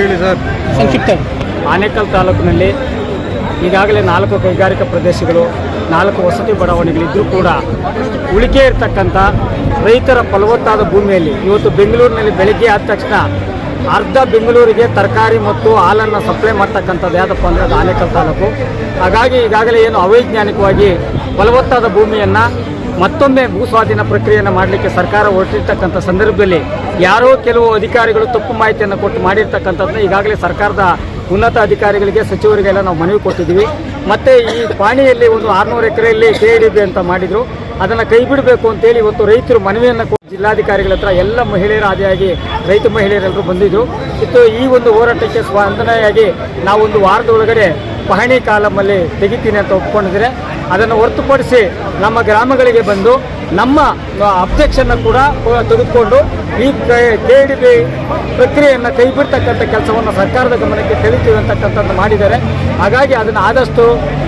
ಹೇಳಿ ಸರ್. ಸಂಕ್ಷಿಪ್ತ. ಆನೇಕಲ್ ತಾಲೂಕಿನಲ್ಲಿ ಈಗಾಗಲೇ ನಾಲ್ಕು ಕೈಗಾರಿಕಾ ಪ್ರದೇಶಗಳು ನಾಲ್ಕು ವಸತಿ ಬಡಾವಣೆಗಳಿದ್ದರೂ ಕೂಡ ಉಳಿಕೆ ಇರತಕ್ಕಂಥ ರೈತರ ಫಲವತ್ತಾದ ಭೂಮಿಯಲ್ಲಿ ಇವತ್ತು ಬೆಂಗಳೂರಿನಲ್ಲಿ ಬೆಳಗ್ಗೆ ಆದ ತಕ್ಷಣ ಅರ್ಧ ಬೆಂಗಳೂರಿಗೆ ತರಕಾರಿ ಮತ್ತು ಹಾಲನ್ನು ಸಪ್ಲೈ ಮಾಡ್ತಕ್ಕಂಥದ್ದು ಯಾವುದಪ್ಪ ಅಂದರೆ ಅದು ಆನೇಕಲ್ ತಾಲೂಕು. ಹಾಗಾಗಿ ಈಗಾಗಲೇ ಏನು ಅವೈಜ್ಞಾನಿಕವಾಗಿ ಫಲವತ್ತಾದ ಭೂಮಿಯನ್ನು ಮತ್ತೊಮ್ಮೆ ಭೂ ಸ್ವಾಧೀನ ಪ್ರಕ್ರಿಯೆಯನ್ನು ಮಾಡಲಿಕ್ಕೆ ಸರ್ಕಾರ ಹೊರಟಿರ್ತಕ್ಕಂಥ ಸಂದರ್ಭದಲ್ಲಿ ಯಾರೋ ಕೆಲವು ಅಧಿಕಾರಿಗಳು ತಪ್ಪು ಮಾಹಿತಿಯನ್ನು ಕೊಟ್ಟು ಮಾಡಿರ್ತಕ್ಕಂಥದ್ದನ್ನ ಈಗಾಗಲೇ ಸರ್ಕಾರದ ಉನ್ನತ ಅಧಿಕಾರಿಗಳಿಗೆ, ಸಚಿವರಿಗೆಲ್ಲ ನಾವು ಮನವಿ ಕೊಟ್ಟಿದ್ದೀವಿ. ಮತ್ತು ಈ ಪಾಣಿಯಲ್ಲಿ ಒಂದು ಆರುನೂರು ಎಕರೆಯಲ್ಲಿ ಕೆ ಅಂತ ಮಾಡಿದರು. ಅದನ್ನು ಕೈ ಬಿಡಬೇಕು ಅಂತೇಳಿ ಇವತ್ತು ರೈತರು ಮನವಿಯನ್ನು ಜಿಲ್ಲಾಧಿಕಾರಿಗಳ ಹತ್ರ ಎಲ್ಲ ಮಹಿಳೆಯರ ಆದಿಯಾಗಿ ರೈತ ಮಹಿಳೆಯರೆಲ್ಲರೂ ಬಂದಿದ್ದರು ಇತ್ತು ಈ ಒಂದು ಹೋರಾಟಕ್ಕೆ ಸ್ಪಂದನೆಯಾಗಿ ನಾವೊಂದು ವಾರದ ಒಳಗಡೆ ಪಹಣಿ ಕಾಲಮಲ್ಲಿ ತೆಗಿತೀನಿ ಅಂತ ಒಪ್ಕೊಂಡಿದ್ರೆ ಅದನ್ನು ಹೊರತುಪಡಿಸಿ ನಮ್ಮ ಗ್ರಾಮಗಳಿಗೆ ಬಂದು ನಮ್ಮ ಅಬ್ಜೆಕ್ಷನ್ನ ಕೂಡ ತೆಗೆದುಕೊಂಡು ಈ ಕೆ ಡಿ ಬಿ ಪ್ರಕ್ರಿಯೆಯನ್ನು ಕೈ ಬಿಡ್ತಕ್ಕಂಥ ಕೆಲಸವನ್ನು ಸರ್ಕಾರದ ಗಮನಕ್ಕೆ ತಿಳಿತೀವಿ ಅಂತಕ್ಕಂಥದ್ದು ಮಾಡಿದ್ದಾರೆ. ಹಾಗಾಗಿ ಅದನ್ನು ಆದಷ್ಟು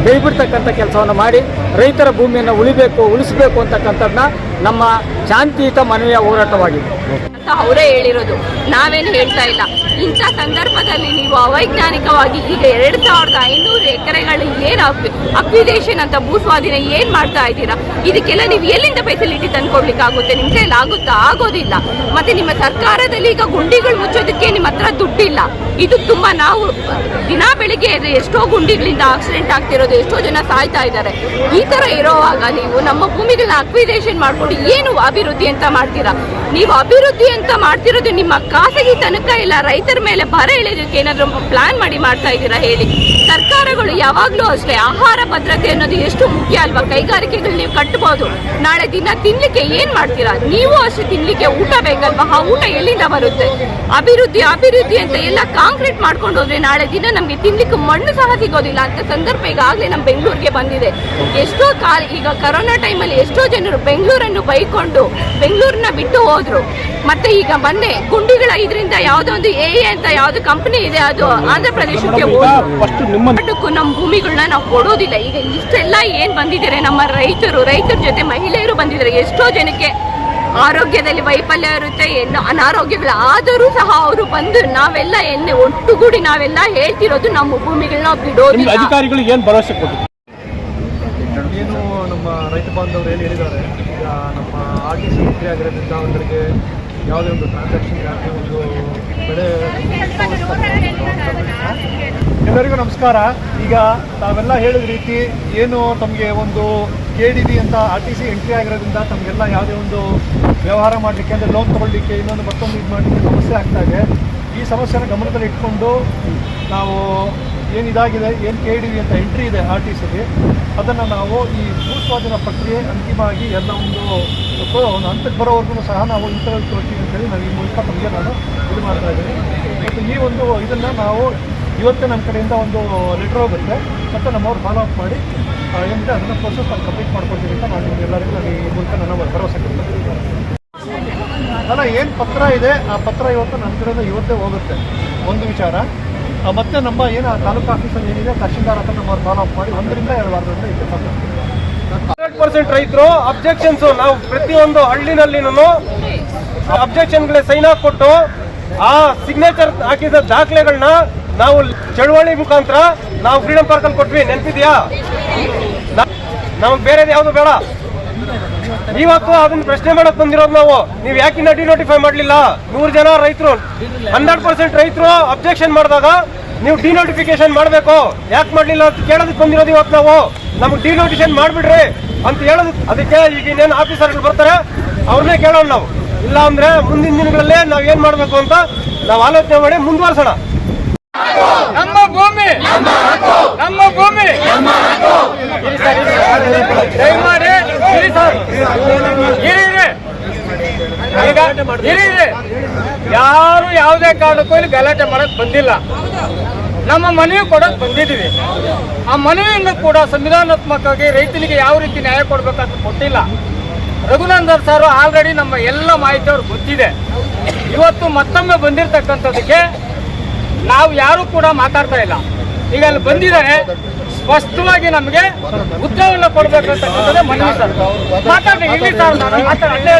ಕೈ ಬಿಡ್ತಕ್ಕಂಥ ಕೆಲಸವನ್ನು ಮಾಡಿ ರೈತರ ಭೂಮಿಯನ್ನು ಉಳಿಬೇಕು, ಉಳಿಸಬೇಕು ಅಂತಕ್ಕಂಥದ್ದನ್ನ ನಮ್ಮ ಶಾಂತಿಯುತ ಮನವಿಯ ಹೋರಾಟವಾಗಿದೆ. ಅಂತ ಅವರೇ ಹೇಳಿರೋದು. ನಾವೇನು ಹೇಳ್ತಾ ಇಲ್ಲ. ಇಂಥ ಸಂದರ್ಭದಲ್ಲಿ ನೀವು ಅವೈಜ್ಞಾನಿಕವಾಗಿ ಈಗ ಎರಡು ಸಾವಿರದ ಐನೂರು ಎಕರೆಗಳು ಏನು ಅಕ್ವಿಡೇಷನ್ ಅಂತ ಭೂ ಸ್ವಾಧೀನ ಏನ್ ಮಾಡ್ತಾ ಇದ್ದೀರಾ? ಇದಕ್ಕೆಲ್ಲ ನೀವು ಎಲ್ಲಿಂದ ಫೆಸಿಲಿಟಿ ತಂದ್ಕೊಡ್ಲಿಕ್ಕೆ ಆಗುತ್ತೆ ನಿಮ್ಮ ಕೈಲಾಗುತ್ತಾ ಆಗೋದಿಲ್ಲ. ಮತ್ತೆ ನಿಮ್ಮ ಸರ್ಕಾರದಲ್ಲಿ ಈಗ ಗುಂಡಿಗಳು ಮುಚ್ಚೋದಕ್ಕೆ ಹತ್ರ ದುಡ್ಡಿಲ್ಲ. ಇದು ತುಂಬಾ ನಾವು ದಿನ ಬೆಳಿಗ್ಗೆ ಎಷ್ಟೋ ಗುಂಡಿಗಳಿಂದ ಆಕ್ಸಿಡೆಂಟ್ ಆಗ್ತಿರೋದು, ಎಷ್ಟೋ ಜನ ಸಾಯ್ತಾ ಇದ್ದಾರೆ. ಈ ತರ ಇರೋವಾಗ ನೀವು ನಮ್ಮ ಭೂಮಿಗಳನ್ನ ಅಕ್ವಿಜೇಷನ್ ಮಾಡ್ಕೊಂಡು ಏನು ಅಭಿವೃದ್ಧಿ ಅಂತ ಮಾಡ್ತೀರಾ? ನೀವು ಅಭಿವೃದ್ಧಿ ಅಂತ ಮಾಡ್ತಿರೋದು ನಿಮ್ಮ ಖಾಸಗಿ ತನಕ ಇಲ್ಲ, ರೈತರ ಮೇಲೆ ಬರ ಎಳೆಯೋದಕ್ಕೆ ಏನಾದರೂ ಪ್ಲಾನ್ ಮಾಡಿ ಮಾಡ್ತಾ ಇದ್ದೀರಾ ಹೇಳಿ? ಸರ್ಕಾರಗಳು ಯಾವಾಗ್ಲೂ ಅಷ್ಟೇ ಆಹಾರ ಭದ್ರತೆ ಅನ್ನೋದು ಎಷ್ಟು ಮುಖ್ಯ ಅಲ್ವಾ? ಕೈಗಾರಿಕೆಗಳು ನೀವು ಕಟ್ಟಬಹುದು ನಾಳೆ ದಿನ ತಿನ್ಲಿಕ್ಕೆ ಏನ್ ಮಾಡ್ತೀರಾ? ನೀವು ಅಷ್ಟೇ ತಿನ್ಲಿಕ್ಕೆ ಊಟ ಬೇಕಲ್ವಾ? ಆ ಊಟ ಎಲ್ಲಿಂದ ಬರುತ್ತೆ? ಅಭಿವೃದ್ಧಿ ಅಭಿವೃದ್ಧಿ ಅಂತ ಎಲ್ಲ ಕಾಂಕ್ರೀಟ್ ಮಾಡ್ಕೊಂಡು ಹೋದ್ರೆ ನಾಳೆ ದಿನ ನಮ್ಗೆ ತಿನ್ಲಿಕ್ಕೆ ಮಣ್ಣು ಸಹ ಸಿಗೋದಿಲ್ಲ ಅಂತ ಸಂದರ್ಭ ಈಗಾಗಲೇ ನಮ್ಮ ಬೆಂಗಳೂರಿಗೆ ಬಂದಿದೆ. ಎಷ್ಟೋ ಕಾಲ ಈಗ ಕರೋನಾ ಟೈಮಲ್ಲಿ ಎಷ್ಟೋ ಜನರು ಬೆಂಗಳೂರನ್ನು ಬೈಕೊಂಡು ಬೆಂಗಳೂರನ್ನ ಬಿಟ್ಟು ಹೋದ್ರು. ಮತ್ತೆ ಈಗ ಬಂದೆ ಗುಂಡಿಗಳ ಇದರಿಂದ ಯಾವುದೋ ಒಂದು ಎ ಅಂತ ಯಾವ್ದು ಕಂಪನಿ ಇದೆ ಅದು ಆಂಧ್ರ ಪ್ರದೇಶಕ್ಕೆ ಹೋಗಿ ನಮ್ಮ ಭೂಮಿಗಳನ್ನ ನಾವು ಕೊಡೋದಿಲ್ಲ. ಈಗ ಇಷ್ಟೆಲ್ಲ ಏನ್ ಬಂದಿದ್ದಾರೆ ನಮ್ಮ ರೈತರು ರೈತರ ಜೊತೆ ಮಹಿಳೆಯರು ಬಂದಿದ್ದಾರೆ. ಎಷ್ಟೋ ಜನಕ್ಕೆ ಆರೋಗ್ಯದಲ್ಲಿ ವೈಫಲ್ಯ ಇರುತ್ತೆ ಏನು ಅನಾರೋಗ್ಯಗಳು ಆದರೂ ಸಹ ಅವರು ಬಂದು ನಾವೆಲ್ಲ ಎಣ್ಣೆ ಒಟ್ಟುಗೂಡಿ ನಾವೆಲ್ಲ ಹೇಳ್ತಿರೋದು ನಮ್ಮ ಭೂಮಿಗಳನ್ನ ಬಿಡೋದು ಅಧಿಕಾರಿಗಳು ಏನು ಭರವಸೆ ಕೊಟ್ಟಿದ್ರು? ಏನು ನಮ್ಮ ರೈತ ಬಾಂಧವರು ಏನು ಹೇಳಿದ್ದಾರೆ ಈಗ ನಮ್ಮ ಆರ್ ಟಿ ಸಿ ಎಂಟ್ರಿ ಆಗಿರೋದ್ರಿಂದ ಅವರಿಗೆ ಯಾವುದೇ ಒಂದು ಟ್ರಾನ್ಸಾಕ್ಷನ್ ಆಗಲಿ ಒಂದು ಬೆಳೆ ಎಲ್ಲರಿಗೂ ನಮಸ್ಕಾರ. ಈಗ ತಾವೆಲ್ಲ ಹೇಳಿದ ರೀತಿ ಏನು ತಮಗೆ ಒಂದು ಕೆ ಡಿ ಬಿ ಅಂತ ಆರ್ ಟಿ ಸಿ ಎಂಟ್ರಿ ಆಗಿರೋದ್ರಿಂದ ತಮಗೆಲ್ಲ ಯಾವುದೇ ಒಂದು ವ್ಯವಹಾರ ಮಾಡಲಿಕ್ಕೆ ಅಂದರೆ ಲೋನ್ ತೊಗೊಳ್ಳಿಕ್ಕೆ ಇನ್ನೊಂದು ಮತ್ತೊಂದು ಇದು ಮಾಡಲಿಕ್ಕೆ ಸಮಸ್ಯೆ ಆಗ್ತಾ ಇದೆ. ಈ ಸಮಸ್ಯೆನ ಗಮನದಲ್ಲಿ ಇಟ್ಕೊಂಡು ನಾವು ಏನು ಇದಾಗಿದೆ, ಏನು ಕೆ ಡಿ ಬಿ ಅಂತ ಎಂಟ್ರಿ ಇದೆ ಆರ್ ಟಿ ಸಿಗೆ ಅದನ್ನು ನಾವು ಈ ಭೂಸ್ವಾಧೀನ ಪ್ರಕ್ರಿಯೆ ಅಂತಿಮವಾಗಿ ಎಲ್ಲ ಒಂದು ಒಂದು ಹಂತಕ್ಕೆ ಬರೋವರೆಗೂ ಸಹ ನಾವು ಇಂಥ ಕೊಡ್ತೀವಿ ಅಂತೇಳಿ ನಾವು ಈ ಮೂಲಕ ತಮಗೆ ನಾನು ಇದು ಮಾಡ್ತಾ ಇದ್ದೀನಿ. ಮತ್ತು ಈ ಒಂದು ಇದನ್ನು ನಾವು ಇವತ್ತೇ ನಮ್ಮ ಕಡೆಯಿಂದ ಒಂದು ಲೆಟ್ರ್ ಹೋಗುತ್ತೆ ಮತ್ತು ನಮ್ಮವ್ರು ಫಾಲೋ ಅಪ್ ಮಾಡಿ ಏನಿದೆ ಅದನ್ನು ಪ್ರೋಸೆಸ್ ನಾನು ಕಂಪ್ಲೀಟ್ ಮಾಡ್ಕೊಡ್ತೀನಿ ಅಂತ ನಾನು ನಿಮ್ಗೆಲ್ಲರಿಗೂ ನಾನು ಈ ಮೂಲಕ ನನ್ನ ಭರವಸೆ ಕೊಡ್ತೀನಿ. ಅಲ್ಲ ಏನು ಪತ್ರ ಇದೆ? ಆ ಪತ್ರ ಇವತ್ತು ನನ್ನ ಕಡೆಯಿಂದ ಇವತ್ತೇ ಹೋಗುತ್ತೆ. ಒಂದು ವಿಚಾರ. ಆ, ಮತ್ತೆ ನಮ್ಮ ಏನು ತಾಲೂಕು ಆಫೀಸಲ್ಲಿ ಏನಿದೆ? ತಹಶೀಲ್ದಾರ್ ಹತ್ರ ನಮ್ಮ ಫಾಲೋ ಅಪ್ ಮಾಡಿ ಒಂದರಿಂದ ಎರಡು ವಾರದಿಂದ ಇದೆ ಹಂಡ್ರೆಡ್ ಪರ್ಸೆಂಟ್ ರೈತರು ಅಬ್ಜೆಕ್ಷನ್ಸು ನಾವು ಪ್ರತಿಯೊಂದು ಹಳ್ಳಿನಲ್ಲಿನೂ ಅಬ್ಜೆಕ್ಷನ್ಗಳೇ ಸೈನ್ ಹಾಕ್ಕೊಟ್ಟು ಆ ಸಿಗ್ನೇಚರ್ ಹಾಕಿದ ದಾಖಲೆಗಳನ್ನ ನಾವು ಚಳವಳಿ ಮುಖಾಂತರ ನಾವು ಫ್ರೀಡಂ ಪಾರ್ಕಲ್ಲಿ ಕೊಟ್ವಿ. ನೆನಪಿದ್ಯಾ? ನಮಗೆ ಬೇರೆದು ಯಾವುದು ಬೇಡ. ಇವತ್ತು ಅದನ್ನ ಪ್ರಶ್ನೆ ಮಾಡಕ್ ಬಂದಿರೋದು ನಾವು. ನೀವು ನಟಿ ಡಿನೋಟಿಫೈ ಮಾಡ್ಲಿಲ್ಲ? ನೂರು ಜನ ರೈತರು ಹಂಡ್ರೆಡ್ ಪರ್ಸೆಂಟ್ ರೈತರು ಅಬ್ಜೆಕ್ಷನ್ ಮಾಡಿದಾಗ ನೀವು ಡಿನೋಟಿಫಿಕೇಶನ್ ಮಾಡಬೇಕು. ಯಾಕೆ ಮಾಡ್ಲಿಲ್ಲ ಅಂತ ಕೇಳೋದಕ್ಕೆ ಬಂದಿರೋದು ಇವತ್ತು ನಾವು. ನಮ್ಗೆ ಡಿನೋಟಿಫಿಕೇಶನ್ ಮಾಡ್ಬಿಡ್ರಿ ಅಂತ ಹೇಳೋದು ಅದಕ್ಕೆ ಈಗ ಇನ್ನೇನು ಆಫೀಸರ್ಗಳು ಬರ್ತಾರೆ, ಅವ್ರನ್ನೇ ಕೇಳೋಣ ನಾವು. ಇಲ್ಲ ಅಂದ್ರೆ ಮುಂದಿನ ದಿನಗಳಲ್ಲೇ ನಾವ್ ಏನ್ ಮಾಡ್ಬೇಕು ಅಂತ ನಾವು ಆಲೋಚನೆ ಮಾಡಿ ಮುಂದುವರ್ಸೋಣ. ನಮ್ಮ ಭೂಮಿ ನಮ್ಮ ಭೂಮಿ ಇರಿ ಸರ್, ಇರಿ ಸರ್. ದಯಮಾಡಿ. ಯಾರು ಯಾವುದೇ ಕಾರಣಕ್ಕೂ ಇಲ್ಲಿ ಗಲಾಟೆ ಮಾಡಕ್ ಬಂದಿಲ್ಲ. ನಮ್ಮ ಮನವಿ ಕೊಡಕ್ ಬಂದಿದ್ದೀವಿ. ಆ ಮನವಿಯನ್ನು ಕೂಡ ಸಂವಿಧಾನಾತ್ಮಕವಾಗಿ ರೈತನಿಗೆ ಯಾವ ರೀತಿ ನ್ಯಾಯ ಕೊಡಬೇಕಂತ ಕೊಟ್ಟಿಲ್ಲ ರಘುನಂದನ್ ಸರ್ ಆಲ್ರೆಡಿ ನಮ್ಮ ಎಲ್ಲ ಮಾಹಿತಿ ಅವ್ರಿಗೆ ಗೊತ್ತಿದೆ. ಇವತ್ತು ಮತ್ತೊಮ್ಮೆ ಬಂದಿರತಕ್ಕಂಥದ್ದಕ್ಕೆ ನಾವು ಯಾರು ಕೂಡ ಮಾತಾಡ್ತಾ ಇಲ್ಲ. ಈಗ ಅಲ್ಲಿ ಬಂದಿದ್ದಾರೆ. ಸ್ಪಷ್ಟವಾಗಿ ನಮಗೆ ಉತ್ತರವನ್ನು ಕೊಡ್ಬೇಕು ಅಂತಕ್ಕಂಥದ್ದೇ ಮನವಿ ಸರ್ ಮಾತಾಡಿ ಇಲ್ಲಿ ಸರ್ ಮಾತಾಡಿ ಅಲ್ಲೇ.